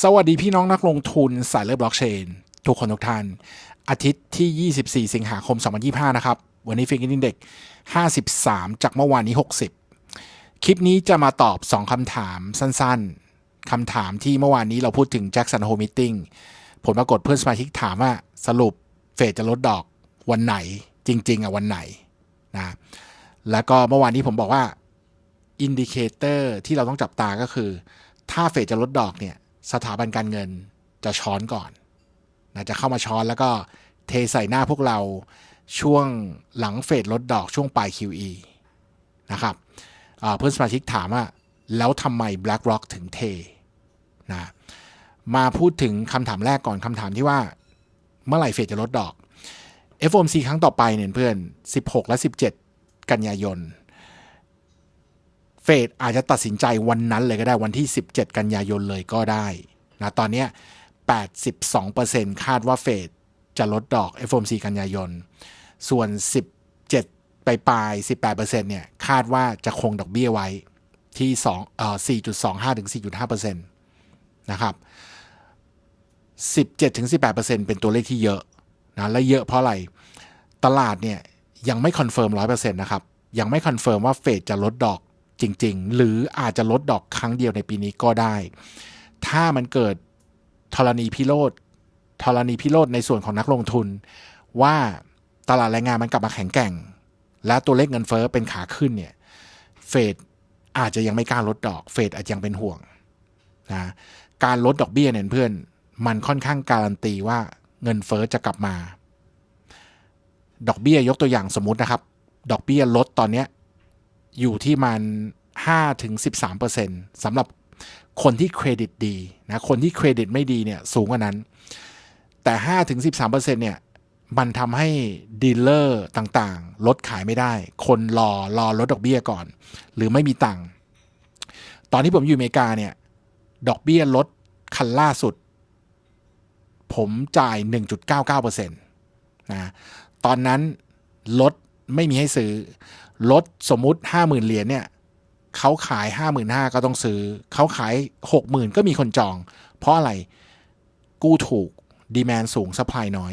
สวัสดีพี่น้องนักลงทุนสายเลือดบล็อกเชน ทุกคนทุกท่าน อาทิตย์ที่ 24 สิงหาคม 2025 นะครับ วันนี้ฟิกกินเด็ก53 จากเมื่อวานนี้ 60 คลิปนี้จะมาตอบ 2 คำถามสั้นๆ คำถามที่เมื่อวานนี้เราพูดถึงแจ็คสันโฮมิ e ติ้งผลปรากฏเพื่อนสมาชิกถามว่าสรุปเฟดจะลดดอกวันไหนจริง ๆอะวันไหนนะแล้วก็เมื่อวานนี้ผมบอกว่าอินดิเคเตอร์ที่เราต้องจับตาก็คือ ถ้าเฟดจะลดดอกเนี่ย สถาบันการเงินจะช้อนก่อนนะจะเข้ามาช้อนแล้วก็เทใส่หน้าพวกเราช่วงหลังเฟดลดดอกช่วงปลาย QE นะครับเพื่อนสมาชิกถามว่า แล้วทำไม BlackRock ถึงเทนะมาพูดถึงคำถามแรกก่อนคำถามที่ว่า เมื่อไหร่เฟดจะลดดอก FOMC ครั้งต่อไปเนี่ยเพื่อน 16 และ 17 กันยายน เฟดอาจจะตัดสินใจวันนั้นเลยก็ได้วันที่ 17 กันยายนเลยก็ได้นะตอนนี้ 82%คาดว่าเฟดจะลดดอก FOMC กันยายน ส่วน 17ไปปลาย18%เนี่ยคาดว่าจะคงดอกเบี้ยไว้ที่2เอ่อ4.25 ถึง 4.5%นะครับ17ถึง18%เป็นตัวเลขที่เยอะนะและเยอะเพราะอะไรตลาดเนี่ยยังไม่คอนเฟิร์ม100%นะครับ ยังไม่คอนเฟิร์มว่าเฟดจะลดดอก จริง ๆ หรืออาจจะลดดอกครั้งเดียวในปีนี้ก็ได้ ถ้ามันเกิดธรณีพิโรธธรณีพิโรธในส่วนของนักลงทุน ว่าตลาดแรงงานมันกลับมาแข็งแกร่ง และตัวเลขเงินเฟ้อเป็นขาขึ้นเนี่ยเฟดอาจจะยังไม่กล้าลดดอกเฟดอาจจะยังเป็นห่วงนะการลดดอกเบี้ยเนี่ยเพื่อน มันค่อนข้างการันตีว่าเงินเฟ้อจะกลับมา ดอกเบี้ยยกตัวอย่างสมมตินะครับ ดอกเบี้ยลดตอนเนี้ย อยู่ที่มัน5ถึง13%สำหรับคนที่เครดิตดีนะคนที่เครดิตไม่ดีเนี่ยสูงกว่านั้น แต่5ถึง13%เนี่ยมันทำให้ดีลเลอร์ต่างๆ ลดขายไม่ได้ คนรอรอลดดอกเบี้ยก่อน หรือไม่มีตังค์ตอนที่ผมอยู่อเมริกาเนี่ย ดอกเบี้ยลดคันล่าสุด ผมจ่าย 1.99%นะตอนนั้นลดไม่มีให้ซื้อ ลดสมมุติ 50,000เหรียญเนี่ยเขาขาย 55,000ก็ต้องซื้อ เขาขาย 60,000 ก็มีคนจอง เพราะอะไรกู้ถูกดีแมนสูงสปายน้อย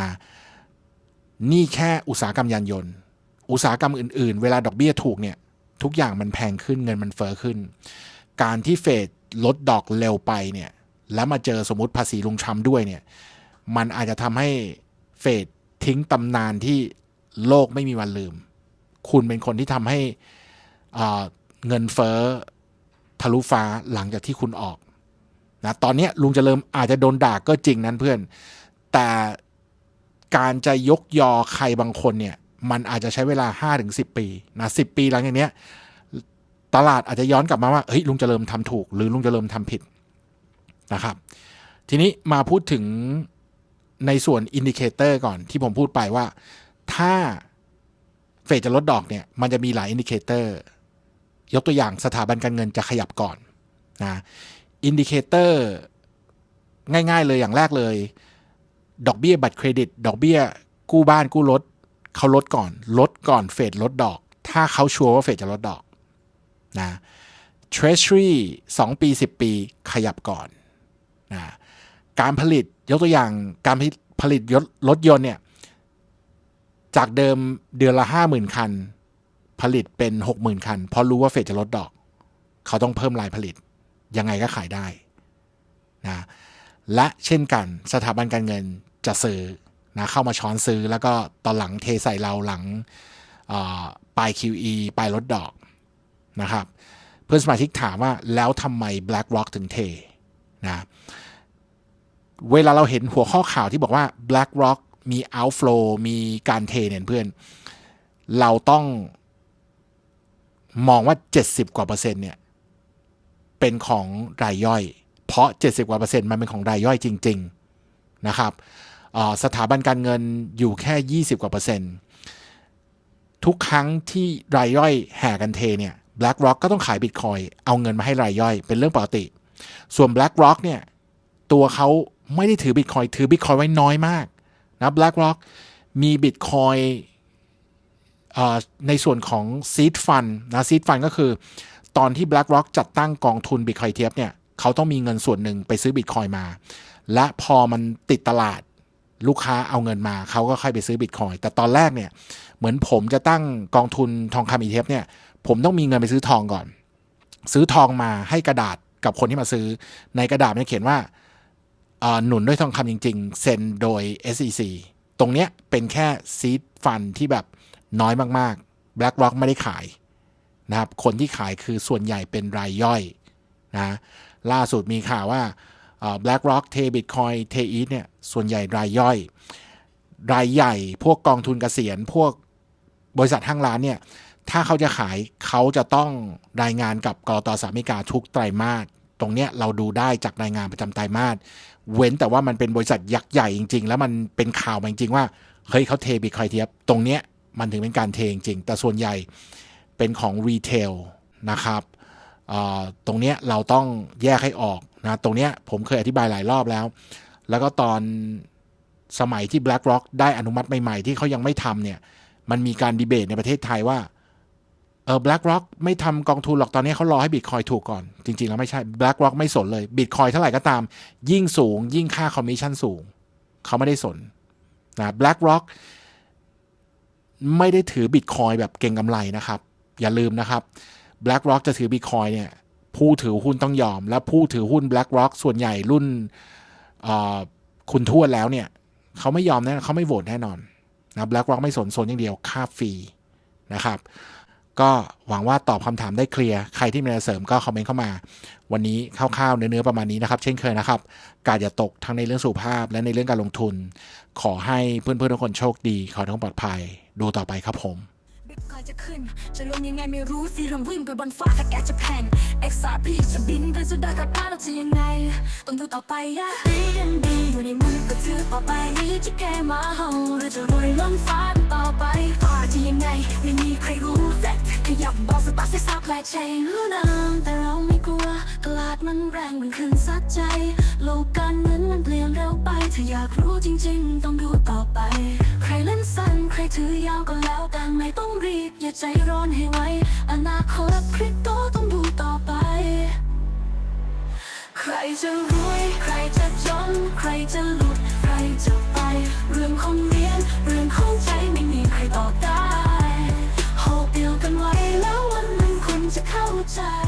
นะนี่แค่อุตสาหกรรมยานยนต์ อุตสาหกรรมอื่นๆ เวลาดอกเบี้ยถูกเนี่ยทุกอย่างมันแพงขึ้นเงินมันเฟอ้อขึ้น การที่เฟดลดดอกเร็วไปเนี่ยแล้วมาเจอสมมติภาษีลุงทรัมด้วยเนี่ยมันอาจจะทำให้เฟดทิ้งตำนานที่โลกไม่มีวันลืม คุณเป็นคนที่ทำให้เงินเฟ้อทะลุฟ้าหลังจากที่คุณออกนะตอนนี้ลุงจเจริญอาจจะโดนด่าก็จริงนั้นเพื่อน แต่การจะยกยอใครบางคนเนี่ย มันอาจจะใช้เวลา 5-10 ปีนะ10 ปีหลังจากเนี้ยตลาดอาจจะย้อนกลับมาว่าเฮ้ยลุงจเจริญทำถูก หรือลุงจเจริญทำผิดนะครับ ทีนี้มาพูดถึงในส่วนอินดิเคเตอร์ก่อนที่ผมพูดไปว่า ถ้า เฟดจะลดดอกเนี่ยมันจะมีหลายอินดิเคเตอร์ยกตัวอย่างสถาบันการเงินจะขยับก่อนนะอินดิเคเตอร์ง่ายๆเลยอย่างแรกเลย ดอกเบี้ยบัตรเครดิต ดอกเบี้ยกู้บ้านกู้รถเขาลดก่อน ลดก่อนเฟดลดดอก ถ้าเขาชัวร์ว่าเฟดจะลดดอกนะ Treasury 2 ปี 10 ปีขยับก่อนนะการผลิตยกตัวอย่างการผลิตรถรถยนต์เนี่ย จากเดิมเดือนละ50,000คัน ผลิตเป็น60,000คัน เพราะรู้ว่าเฟดจะลดดอก เขาต้องเพิ่มรายผลิต ยังไงก็ขายได้นะและเช่นกันสถาบันการเงินจะซื้อนะเข้ามาช้อนซื้อแล้วก็ตอนหลังเทใส่เราหลังปลาย QE ปลายลดดอกนะครับ เพื่อนสมาชิกถามว่าแล้วทำไม BlackRock ถึงเทนะเวลาเราเห็นหัวข้อข่าวที่บอกว่า BlackRock มี outflow มีการเทเนี่ยเพื่อน เราต้องมองว่า 70 กว่าเปอร์เซ็นต์เนี่ย เป็นของรายย่อย เพราะ 70 กว่าเปอร์เซ็นต์มันเป็นของรายย่อยจริง ๆ นะครับ สถาบันการเงินอยู่แค่ 20 กว่าเปอร์เซ็นต์ ทุกครั้งที่รายย่อยแห่กันเทเนี่ย BlackRock ก็ต้องขายบิตคอยเอาเงินมาให้รายย่อย เป็นเรื่องปกติ ส่วน BlackRock เนี่ย ตัวเขาไม่ได้ถือบิตคอยถือบิตคอยไว้น้อยมาก นะ BlackRock มีบิตคอยในส่วนของ Seed Fund นะ Seed Fund ก็คือ ตอนที่ BlackRock จัดตั้งกองทุนบิตคอยเทียบเนี่ยเขาต้องมีเงินส่วนหนึ่งไปซื้อบิตคอยมา และพอมันติดตลาดลูกค้าเอาเงินมา เขาก็ค่อยไปซื้อบิตคอยแต่ตอนแรกเนี่ยเหมือนผมจะตั้งกองทุนทองคำอีเทฟเนี่ยผมต้องมีเงินไปซื้อทองก่อน ซื้อทองมาให้กระดาษกับคนที่มาซื้อในกระดาษมันเขียนว่า หนุนด้วยทองคำจริง ๆ เซ็นโดย SEC ตรงเนี้ยเป็นแค่ซีดฟันที่แบบน้อยมากๆ BlackRock ไม่ได้ขายนะครับคนที่ขายคือส่วนใหญ่เป็นรายย่อยนะล่าสุดมีข่าวว่า BlackRock เท Bitcoin เทอีทเนี่ยส่วนใหญ่รายย่อย รายใหญ่พวกกองทุนเกษียณ พวกบริษัทห้างร้านเนี่ยถ้าเขาจะขายเขาจะต้องรายงานกับกรตสหรัฐอเมริกาทุกไตรมาสตรงเนี้ยเราดูได้จากรายงานประจำไตรมาส เว้นแต่ว่ามันเป็นบริษัทยักษ์ใหญ่จริง ๆ แล้วมันเป็นข่าวมาจริงๆว่าเฮ้ยเขาเทบิตคอยเทียบตรงเนี้ยมันถึงเป็นการเทจริงๆแต่ส่วนใหญ่เป็นของรีเทลนะครับตรงเนี้ยเราต้องแยกให้ออกนะตรงเนี้ยผมเคยอธิบายหลายรอบแล้ว แล้วก็ตอนสมัยที่ BlackRock ได้อนุมัติใหม่ ๆ ที่เขายังไม่ทำเนี่ยมันมีการดีเบตในประเทศไทยว่า เออ BlackRock ไม่ทำกองทุนหรอกตอนนี้เขารอให้บิตคอยถูกก่อน จริง ๆ แล้วไม่ใช่ BlackRock ไม่สนเลยบิตคอยเท่าไหร่ก็ตาม ยิ่งสูง ยิ่งค่าคอมมิชชั่นสูง เขาไม่ได้สนนะ BlackRock ไม่ได้ถือบิตคอยแบบเก่งกำไรนะครับ อย่าลืมนะครับ BlackRock จะถือบิตคอยเนี่ยผู้ถือหุ้นต้องยอม และผู้ถือหุ้น BlackRock ส่วนใหญ่รุ่นคุณทวดแล้วเนี่ยเขาไม่ยอมแน่เขาไม่โหวตแน่นอนนะ BlackRock ไม่สนสนอย่างเดียวค่าฟรีนะครับ ก็หวังว่าตอบคำถามได้เคลียร์ใครที่มีอะไรเสริมก็คอมเมนต์เข้ามา วันนี้คร่าวๆเนื้อๆประมาณนี้นะครับ เช่นเคยนะครับ การอย่าตกทั้งในเรื่องสุขภาพ และในเรื่องการลงทุน ขอให้เพื่อนๆทุกคนโชคดี ขอทุกคนปลอดภัย ดูต่อไปครับผมบิตคอยจะขึ้น จะลงยังไงไม่รู้สิเริ่มวิ่งไปบนฟ้าถ้าแกจะแผ่น XRP จะบินไปสุดดอยกับฟ้าเราจะยังไง ต้องดูต่อไปอะ BNB อยู่ในมือก็ถือต่อไปนี้จะแก้มาเฮาหรือจะรวยล้นฟ้าต่อไปฟ้าจะยังไง ไม่มีใครรู้แต่ ขยับบอกสตาร์ทให้ซับแลเชนรู้น้ำแต่เราไม่กลัวตลาดมันแรงมันขึ้นซัดใจ โลกการเงินมันเปลี่ยนเร็วไป ถ้าอยากรู้จริง ๆ ต้องดูต่อไป ใครเล่นสั้นใครถือยาวก็แล้วแต่ไม่ต้องรีบ อย่าใจร้อนให้ไวอนาคตคริปโตต้องดูต่อไป ใครจะรวย ใครจะจน ใครจะหลุด ใครจะไป เรื่องของเรียญเรื่อง side